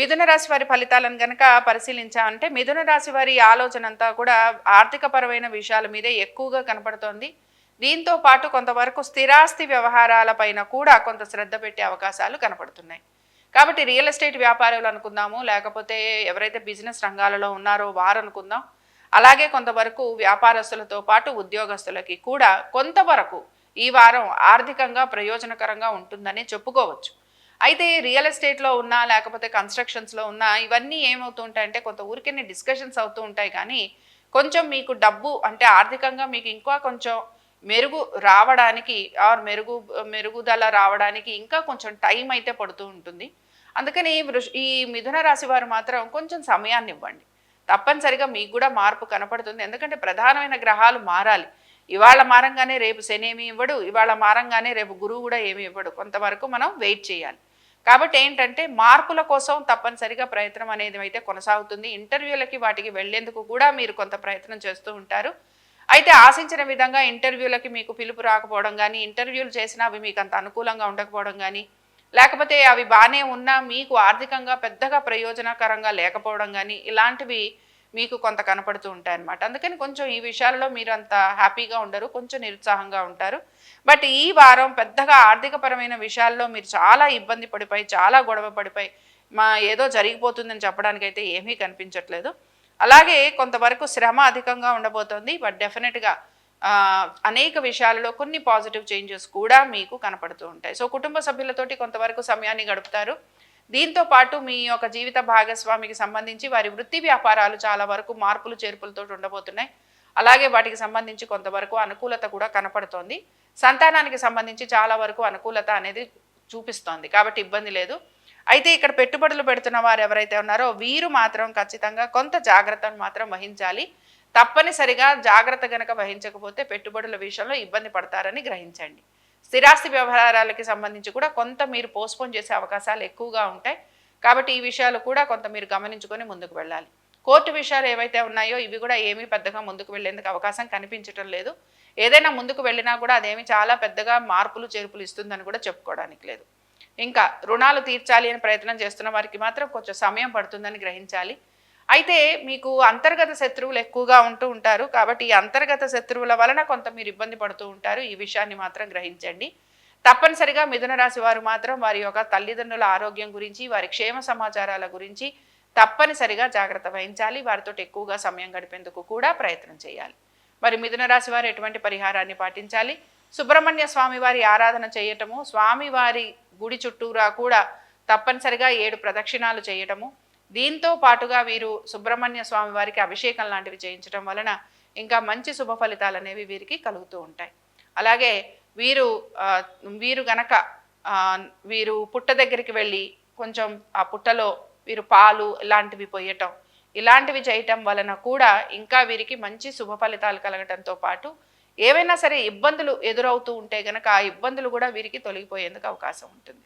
మిథున రాశి వారి ఫలితాలను గనక పరిశీలించామంటే మిథున రాశి వారి ఆలోచన అంతా కూడా ఆర్థికపరమైన విషయాల మీదే ఎక్కువగా కనపడుతోంది. దీంతో పాటు కొంతవరకు స్థిరాస్తి వ్యవహారాలపైన కూడా కొంత శ్రద్ధ పెట్టే అవకాశాలు కనపడుతున్నాయి. కాబట్టి రియల్ ఎస్టేట్ వ్యాపారులు అనుకుందాము లేకపోతే ఎవరైతే బిజినెస్ రంగాలలో ఉన్నారో వారు అనుకుందాం. అలాగే కొంతవరకు వ్యాపారస్తులతో పాటు ఉద్యోగస్తులకి కూడా కొంతవరకు ఈ వారం ఆర్థికంగా ప్రయోజనకరంగా ఉంటుందని చెప్పుకోవచ్చు. అయితే రియల్ ఎస్టేట్లో ఉన్నా లేకపోతే కన్స్ట్రక్షన్స్లో ఉన్నా ఇవన్నీ ఏమవుతూ ఉంటాయంటే కొంత ఊరికే డిస్కషన్స్ అవుతూ ఉంటాయి. కానీ కొంచెం మీకు డబ్బు అంటే ఆర్థికంగా మీకు ఇంకా కొంచెం మెరుగు రావడానికి ఆర్ మెరుగు మెరుగుదల రావడానికి ఇంకా కొంచెం టైం అయితే పడుతూ ఉంటుంది. అందుకని వృష్- ఈ మిథున రాశి వారు మాత్రం కొంచెం సమయాన్ని ఇవ్వండి. తప్పనిసరిగా మీకు కూడా మార్పు కనపడుతుంది. ఎందుకంటే ప్రధానమైన గ్రహాలు మారాలి. ఇవాళ మారంగానే రేపు శని ఏమి ఇవ్వడు. ఇవాళ మారంగానే రేపు గురువు కూడా ఏమి ఇవ్వడు. కొంతవరకు మనం వెయిట్ చేయాలి. కాబట్టి ఏంటంటే మార్పుల కోసం తప్పనిసరిగా ప్రయత్నం అనేది అయితే కొనసాగుతుంది. ఇంటర్వ్యూలకి వాటికి వెళ్ళేందుకు కూడా మీరు కొంత ప్రయత్నం చేస్తూ ఉంటారు. అయితే ఆశించిన విధంగా ఇంటర్వ్యూలకి మీకు పిలుపు రాకపోవడం కానీ ఇంటర్వ్యూలు చేసినా అవి మీకు అంత అనుకూలంగా ఉండకపోవడం కానీ లేకపోతే అవి బాగానే ఉన్నా మీకు ఆర్థికంగా పెద్దగా ప్రయోజనకరంగా లేకపోవడం కానీ ఇలాంటివి మీకు కొంత కనపడుతూ ఉంటాయి అన్నమాట అందుకని కొంచెం ఈ విషయాలలో మీరు అంత హ్యాపీగా ఉండరు కొంచెం నిరుత్సాహంగా ఉంటారు. బట్ ఈ వారం పెద్దగా ఆర్థికపరమైన విషయాల్లో మీరు చాలా ఇబ్బంది పడిపోయి చాలా గొడవ పడిపోయి మా ఏదో జరిగిపోతుందని చెప్పడానికైతే ఏమీ కనిపించట్లేదు. అలాగే కొంతవరకు శ్రమ అధికంగా ఉండబోతోంది బట్ డెఫినెట్గా అనేక విషయాలలో కొన్ని పాజిటివ్ చేంజెస్ కూడా మీకు కనపడుతూ ఉంటాయి. సో కుటుంబ సభ్యులతోటి కొంతవరకు సమయాన్ని గడుపుతారు. దీంతో పాటు మీ యొక్క జీవిత భాగస్వామికి సంబంధించి వారి వృత్తి వ్యాపారాలు చాలా వరకు మార్పులు చేర్పులతో ఉండబోతున్నాయి. అలాగే వాటికి సంబంధించి కొంతవరకు అనుకూలత కూడా కనపడుతోంది. సంతానానికి సంబంధించి చాలా వరకు అనుకూలత అనేది చూపిస్తోంది. కాబట్టి ఇబ్బంది లేదు. అయితే ఇక్కడ పెట్టుబడులు పెడుతున్న వారు ఎవరైతే ఉన్నారో వీరు మాత్రం ఖచ్చితంగా కొంత జాగ్రత్తను మాత్రం వహించాలి. తప్పనిసరిగా జాగ్రత్త గనక వహించకపోతే పెట్టుబడుల విషయంలో ఇబ్బంది పడతారని గ్రహించండి. స్థిరాస్తి వ్యవహారాలకి సంబంధించి కూడా కొంత మీరు పోస్ట్పోన్ చేసే అవకాశాలు ఎక్కువగా ఉంటాయి. కాబట్టి ఈ విషయాలు కూడా కొంత మీరు గమనించుకొని ముందుకు వెళ్ళాలి. కోర్టు విషయాలు ఏవైతే ఉన్నాయో ఇవి కూడా ఏమీ పెద్దగా ముందుకు వెళ్ళేందుకు అవకాశం కనిపించటం లేదు. ఏదైనా ముందుకు వెళ్ళినా కూడా అదేమి చాలా పెద్దగా మార్పులు చేర్పులు ఇస్తుందని కూడా చెప్పుకోవడానికి లేదు. ఇంకా రుణాలు తీర్చాలి అని ప్రయత్నం చేస్తున్న వారికి మాత్రం కొంచెం సమయం పడుతుందని గ్రహించాలి. అయితే మీకు అంతర్గత శత్రువులు ఎక్కువగా ఉంటూ ఉంటారు కాబట్టి ఈ అంతర్గత శత్రువుల వలన కొంత మీరు ఇబ్బంది పడుతూ ఉంటారు. ఈ విషయాన్ని మాత్రం గ్రహించండి. తప్పనిసరిగా మిథున రాశి వారు మాత్రం వారి యొక్క తల్లిదండ్రుల ఆరోగ్యం గురించి వారి క్షేమ సమాచారాల గురించి తప్పనిసరిగా జాగ్రత్త వహించాలి. వారితో ఎక్కువగా సమయం గడిపేందుకు కూడా ప్రయత్నం చేయాలి. మరి మిథున రాశి వారు ఎటువంటి పరిహారాన్ని పాటించాలి? సుబ్రహ్మణ్య స్వామి వారి ఆరాధన చేయటము స్వామివారి గుడి చుట్టూరా కూడా తప్పనిసరిగా ఏడు ప్రదక్షిణాలు చేయటము దీంతో పాటుగా వీరు సుబ్రహ్మణ్య స్వామి వారికి అభిషేకం లాంటివి చేయించడం వలన ఇంకా మంచి శుభ ఫలితాలు అనేవి వీరికి కలుగుతూ ఉంటాయి. అలాగే వీరు వీరు గనక వీరు పుట్ట దగ్గరికి వెళ్ళి కొంచెం ఆ పుట్టలో వీరు పాలు ఇలాంటివి పోయటం ఇలాంటివి చేయటం వలన కూడా ఇంకా వీరికి మంచి శుభ ఫలితాలు కలగటంతో పాటు ఏవైనా సరే ఇబ్బందులు ఎదురవుతూ ఉంటే గనక ఆ ఇబ్బందులు కూడా వీరికి తొలగిపోయేందుకు అవకాశం ఉంటుంది.